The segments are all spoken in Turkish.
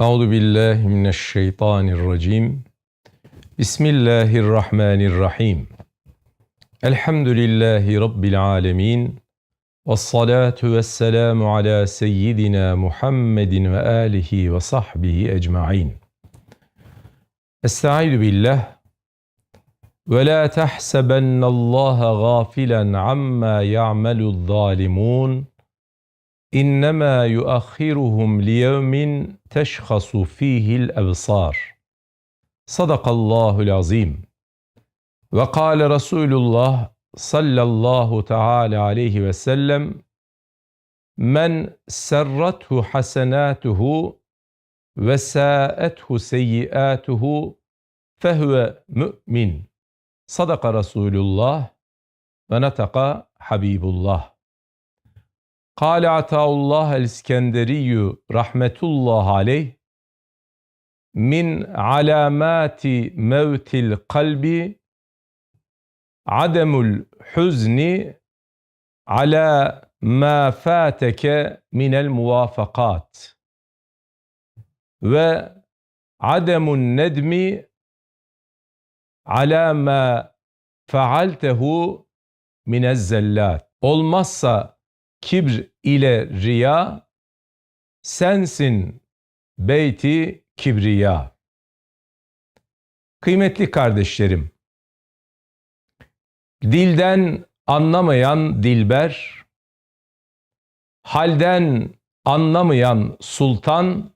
Euzu billahi mineşşeytanirracim. Bismillahirrahmanirrahim. Elhamdülillahi rabbil alamin. Ves salatu vesselamu ala seyyidina Muhammedin ve alihi ve sahbihi ecmaîn. Estaizu billah. Ve la tahsabennallaha gafilen amma ya'meluz zalimun. إنما يؤخرهم ليوم تشخص فيه الأبصار. صدق الله العظيم. وقال رسول الله صلى الله تعالى عليه وسلم من سرته حسناته وساءته سيئاته فهو مؤمن. صدق رسول الله. ونطق حبيب الله. قال عطاء الإسكندري رحمة الله عليه من علامات موت القلب عدم الحزن على ما فاتك من الموافقات وعدم الندم على ما فعلته من الزلات. Olmazsa kibr ile riya, sensin beyti kibriya. Kıymetli kardeşlerim, dilden anlamayan dilber, halden anlamayan sultan,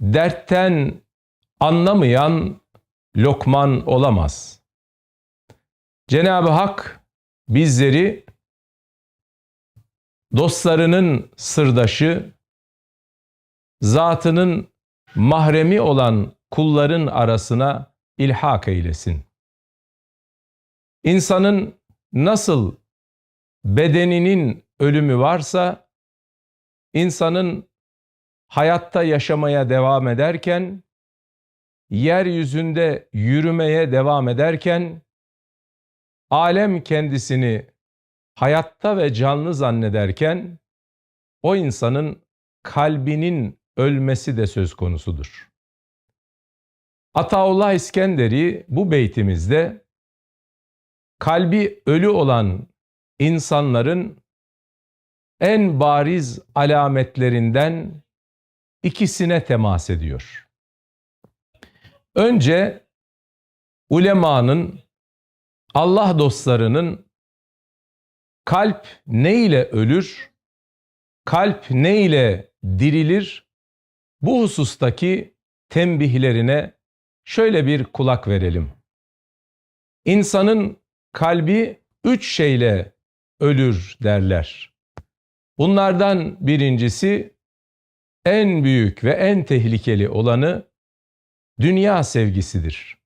dertten anlamayan lokman olamaz. Cenab-ı Hak bizleri dostlarının sırdaşı, zatının mahremi olan kulların arasına ilhak eylesin. İnsanın nasıl bedeninin ölümü varsa, insanın hayatta yaşamaya devam ederken, yeryüzünde yürümeye devam ederken, alem kendisini hayatta ve canlı zannederken o insanın kalbinin ölmesi de söz konusudur. Ataullah İskenderi bu beytimizde kalbi ölü olan insanların en bariz alametlerinden ikisine temas ediyor. Önce ulemanın, Allah dostlarının kalp ne ile ölür, kalp ne ile dirilir, bu husustaki tembihlerine şöyle bir kulak verelim. İnsanın kalbi üç şeyle ölür derler. Bunlardan birincisi en büyük ve en tehlikeli olanı dünya sevgisidir.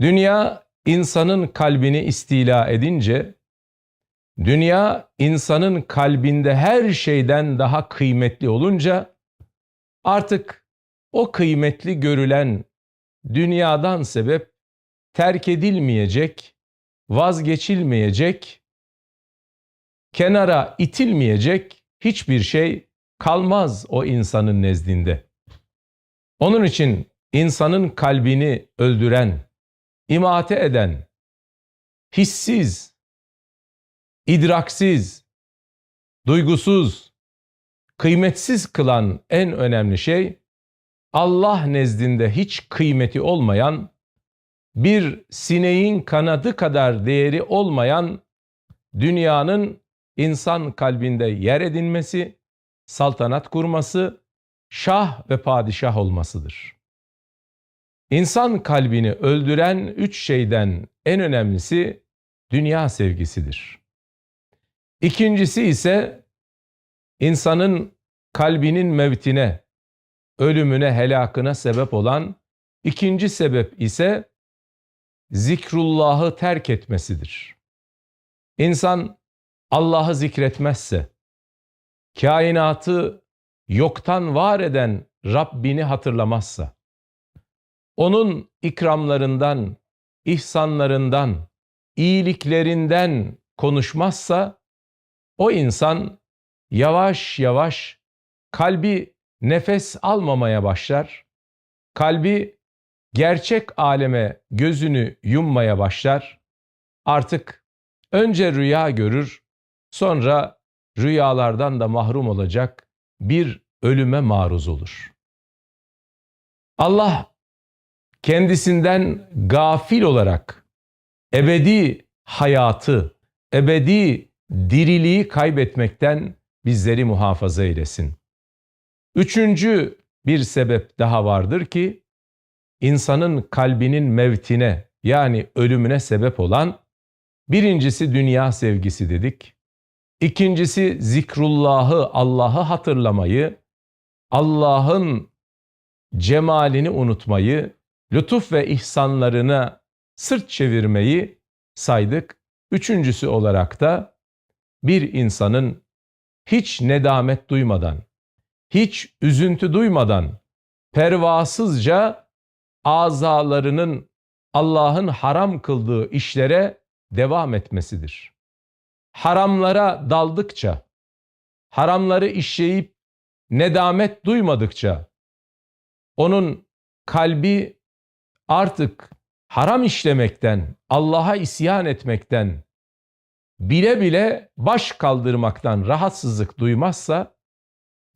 Dünya insanın kalbini istila edince Dünya insanın kalbinde her şeyden daha kıymetli olunca artık o kıymetli görülen dünyadan sebep terk edilmeyecek, vazgeçilmeyecek, kenara itilmeyecek hiçbir şey kalmaz o insanın nezdinde. Onun için insanın kalbini öldüren, imate eden, hissiz, idraksiz, duygusuz, kıymetsiz kılan en önemli şey Allah nezdinde hiç kıymeti olmayan, bir sineğin kanadı kadar değeri olmayan dünyanın insan kalbinde yer edinmesi, saltanat kurması, şah ve padişah olmasıdır. İnsan kalbini öldüren üç şeyden en önemlisi dünya sevgisidir. İkincisi ise insanın kalbinin mevtine, ölümüne, helakına sebep olan ikinci sebep ise zikrullahı terk etmesidir. İnsan Allah'ı zikretmezse, kainatı yoktan var eden Rabbini hatırlamazsa, onun ikramlarından, ihsanlarından, iyiliklerinden konuşmazsa, o insan yavaş yavaş kalbi nefes almamaya başlar. Kalbi gerçek aleme gözünü yummaya başlar. Artık önce rüya görür, sonra rüyalardan da mahrum olacak bir ölüme maruz olur. Allah kendisinden gafil olarak ebedi hayatı, ebedi diriliği kaybetmekten bizleri muhafaza eylesin. Üçüncü bir sebep daha vardır ki insanın kalbinin mevtine yani ölümüne sebep olan birincisi dünya sevgisi dedik. İkincisi zikrullahı, Allah'ı hatırlamayı, Allah'ın cemalini unutmayı, lütuf ve ihsanlarına sırt çevirmeyi saydık. Üçüncüsü olarak da bir insanın hiç nedamet duymadan, hiç üzüntü duymadan, pervasızca azalarının Allah'ın haram kıldığı işlere devam etmesidir. Haramlara daldıkça, haramları işleyip nedamet duymadıkça, onun kalbi artık haram işlemekten, Allah'a isyan etmekten, bile bile baş kaldırmaktan rahatsızlık duymazsa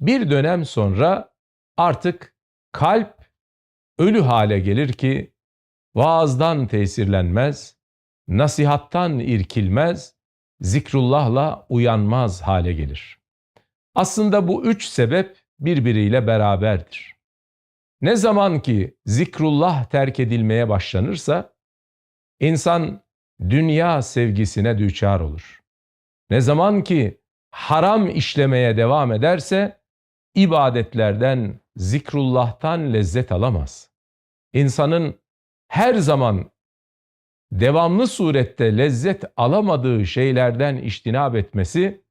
bir dönem sonra artık kalp ölü hale gelir ki vaazdan tesirlenmez, nasihattan irkilmez, zikrullahla uyanmaz hale gelir. Aslında bu üç sebep birbiriyle beraberdir. Ne zaman ki zikrullah terk edilmeye başlanırsa insan dünya sevgisine düçar olur. Ne zaman ki haram işlemeye devam ederse ibadetlerden, zikrullah'tan lezzet alamaz. İnsanın her zaman devamlı surette lezzet alamadığı şeylerden iştinab etmesi,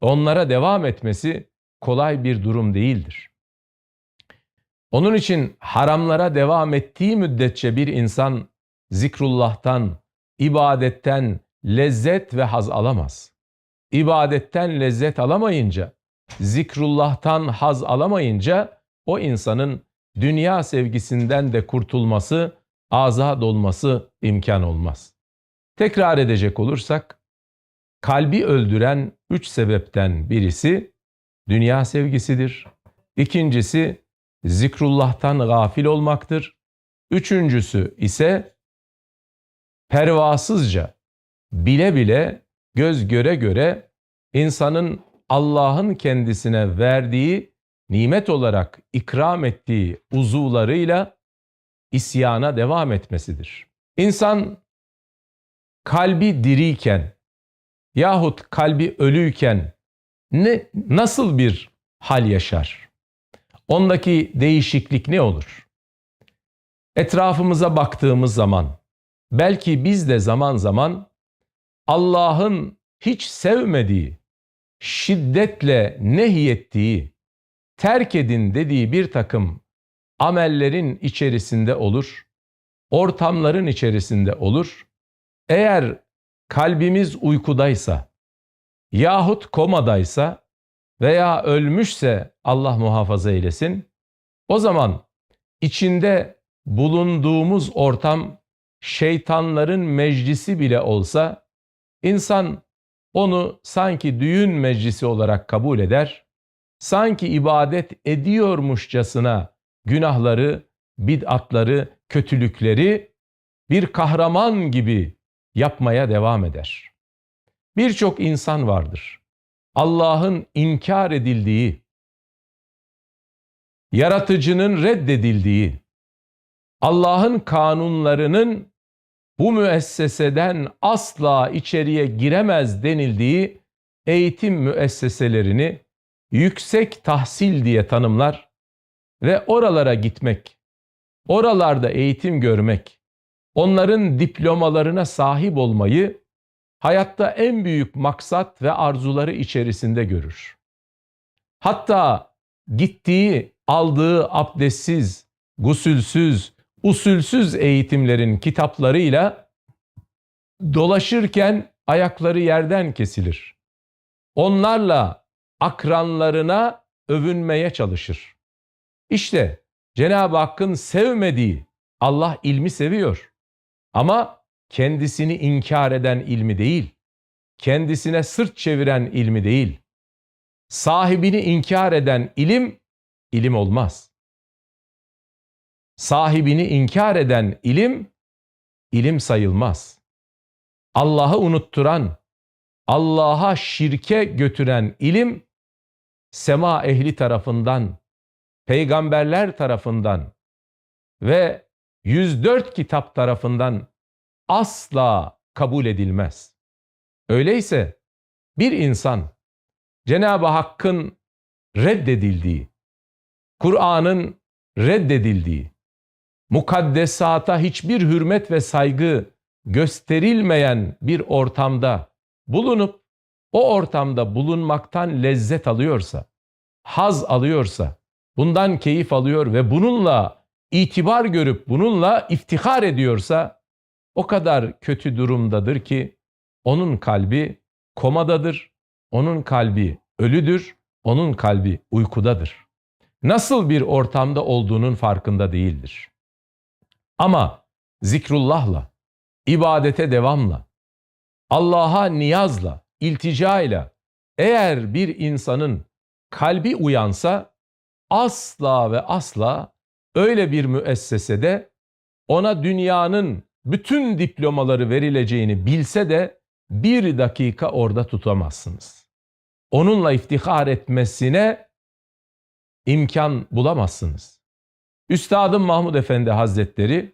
onlara devam etmesi kolay bir durum değildir. Onun için haramlara devam ettiği müddetçe bir insan zikrullah'tan, ibadetten lezzet ve haz alamaz. İbadetten lezzet alamayınca, zikrullah'tan haz alamayınca o insanın dünya sevgisinden de kurtulması, azad olması imkan olmaz. Tekrar edecek olursak, kalbi öldüren üç sebepten birisi dünya sevgisidir. İkincisi zikrullah'tan gafil olmaktır. Üçüncüsü ise pervasızca, bile bile, göz göre göre insanın Allah'ın kendisine verdiği, nimet olarak ikram ettiği uzuvlarıyla isyana devam etmesidir. İnsan kalbi diriyken yahut kalbi ölüyken ne nasıl bir hal yaşar? Ondaki değişiklik ne olur? Etrafımıza baktığımız zaman belki biz de zaman zaman Allah'ın hiç sevmediği, şiddetle nehyettiği, terk edin dediği bir takım amellerin içerisinde olur, ortamların içerisinde olur. Eğer kalbimiz uykudaysa yahut komadaysa veya ölmüşse Allah muhafaza eylesin, o zaman içinde bulunduğumuz ortam şeytanların meclisi bile olsa insan onu sanki düğün meclisi olarak kabul eder, sanki ibadet ediyormuşçasına günahları, bid'atları, kötülükleri bir kahraman gibi yapmaya devam eder. Birçok insan vardır. Allah'ın inkar edildiği, yaratıcının reddedildiği, Allah'ın kanunlarının bu müesseseden asla içeriye giremez denildiği eğitim müesseselerini yüksek tahsil diye tanımlar ve oralara gitmek, oralarda eğitim görmek, onların diplomalarına sahip olmayı hayatta en büyük maksat ve arzuları içerisinde görür. Hatta gittiği, aldığı abdestsiz, gusülsüz, usulsüz eğitimlerin kitaplarıyla dolaşırken ayakları yerden kesilir. Onlarla akranlarına övünmeye çalışır. İşte Cenab-ı Hakk'ın sevmediği Allah ilmi seviyor. Ama kendisini inkar eden ilmi değil, kendisine sırt çeviren ilmi değil. Sahibini inkar eden ilim, ilim olmaz. Sahibini inkar eden ilim, ilim sayılmaz. Allah'ı unutturan, Allah'a şirke götüren ilim, sema ehli tarafından, peygamberler tarafından ve 104 kitap tarafından asla kabul edilmez. Öyleyse bir insan Cenab-ı Hakk'ın reddedildiği, Kur'an'ın reddedildiği, mukaddesata hiçbir hürmet ve saygı gösterilmeyen bir ortamda bulunup o ortamda bulunmaktan lezzet alıyorsa, haz alıyorsa, bundan keyif alıyor ve bununla itibar görüp bununla iftihar ediyorsa o kadar kötü durumdadır ki onun kalbi komadadır, onun kalbi ölüdür, onun kalbi uykudadır. Nasıl bir ortamda olduğunun farkında değildir. Ama zikrullahla, ibadete devamla, Allah'a niyazla, ilticayla eğer bir insanın kalbi uyansa asla ve asla öyle bir müessesede ona dünyanın bütün diplomaları verileceğini bilse de bir dakika orada tutamazsınız. Onunla iftihar etmesine imkan bulamazsınız. Üstadım Mahmud Efendi Hazretleri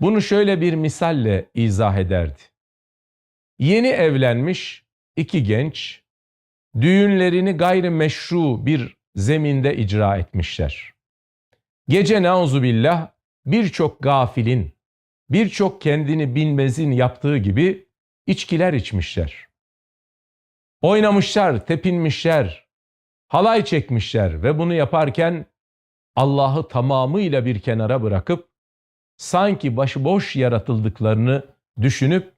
bunu şöyle bir misalle izah ederdi. Yeni evlenmiş iki genç düğünlerini gayrimeşru bir zeminde icra etmişler. Gece nauzubillah birçok gafilin, birçok kendini bilmezin yaptığı gibi içkiler içmişler. Oynamışlar, tepinmişler, halay çekmişler ve bunu yaparken Allah'ı tamamıyla bir kenara bırakıp sanki başıboş yaratıldıklarını düşünüp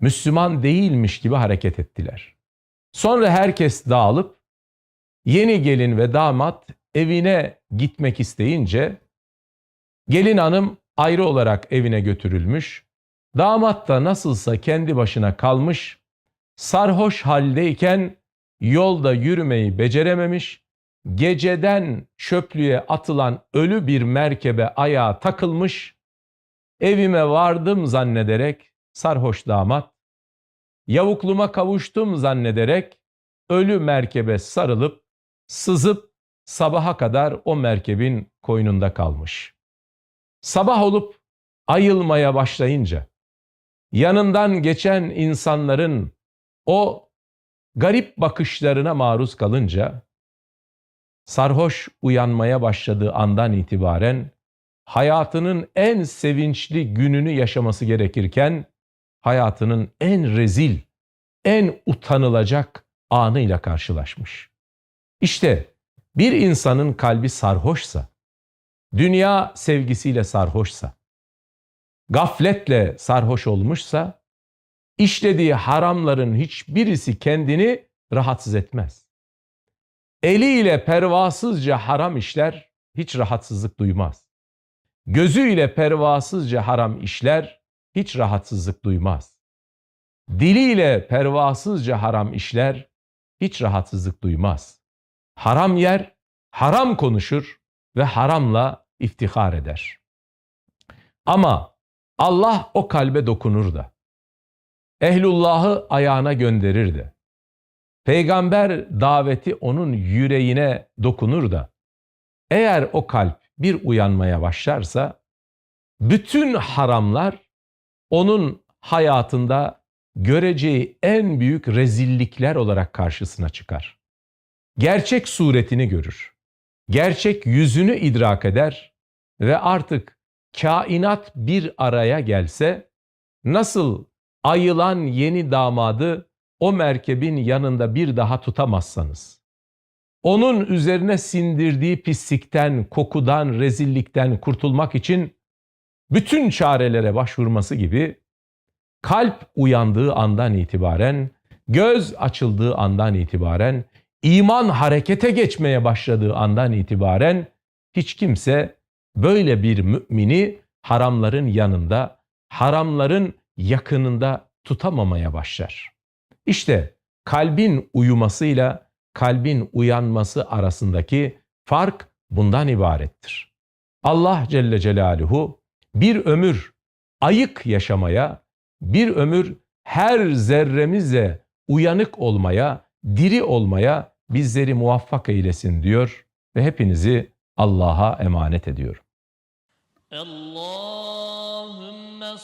Müslüman değilmiş gibi hareket ettiler. Sonra herkes dağılıp yeni gelin ve damat evine gitmek isteyince gelin hanım ayrı olarak evine götürülmüş, damat da nasılsa kendi başına kalmış, sarhoş haldeyken yolda yürümeyi becerememiş, geceden çöplüğe atılan ölü bir merkebe ayağa takılmış, evime vardım zannederek sarhoş damat, yavukluma kavuştum zannederek ölü merkebe sarılıp, sızıp sabaha kadar o merkebin koynunda kalmış. Sabah olup ayılmaya başlayınca, yanından geçen insanların o garip bakışlarına maruz kalınca, sarhoş uyanmaya başladığı andan itibaren hayatının en sevinçli gününü yaşaması gerekirken hayatının en rezil, en utanılacak anıyla karşılaşmış. İşte bir insanın kalbi sarhoşsa, dünya sevgisiyle sarhoşsa, gafletle sarhoş olmuşsa, işlediği haramların hiçbirisi kendini rahatsız etmez. Eliyle pervasızca haram işler, hiç rahatsızlık duymaz. Gözüyle pervasızca haram işler, hiç rahatsızlık duymaz. Diliyle pervasızca haram işler, hiç rahatsızlık duymaz. Haram yer, haram konuşur ve haramla iftihar eder. Ama Allah o kalbe dokunur da, ehlullahı ayağına gönderir de, peygamber daveti onun yüreğine dokunur da, eğer o kalp bir uyanmaya başlarsa, bütün haramlar onun hayatında göreceği en büyük rezillikler olarak karşısına çıkar. Gerçek suretini görür. Gerçek yüzünü idrak eder ve artık kainat bir araya gelse nasıl ayılan yeni damadı o merkebin yanında bir daha tutamazsanız, onun üzerine sindirdiği pislikten, kokudan, rezillikten kurtulmak için bütün çarelere başvurması gibi kalp uyandığı andan itibaren, göz açıldığı andan itibaren iman harekete geçmeye başladığı andan itibaren hiç kimse böyle bir mümini haramların yanında, haramların yakınında tutamamaya başlar. İşte kalbin uyumasıyla kalbin uyanması arasındaki fark bundan ibarettir. Allah Celle Celaluhu bir ömür ayık yaşamaya, bir ömür her zerremizle uyanık olmaya, diri olmaya bizleri muvaffak eylesin diyor ve hepinizi Allah'a emanet ediyorum. Allah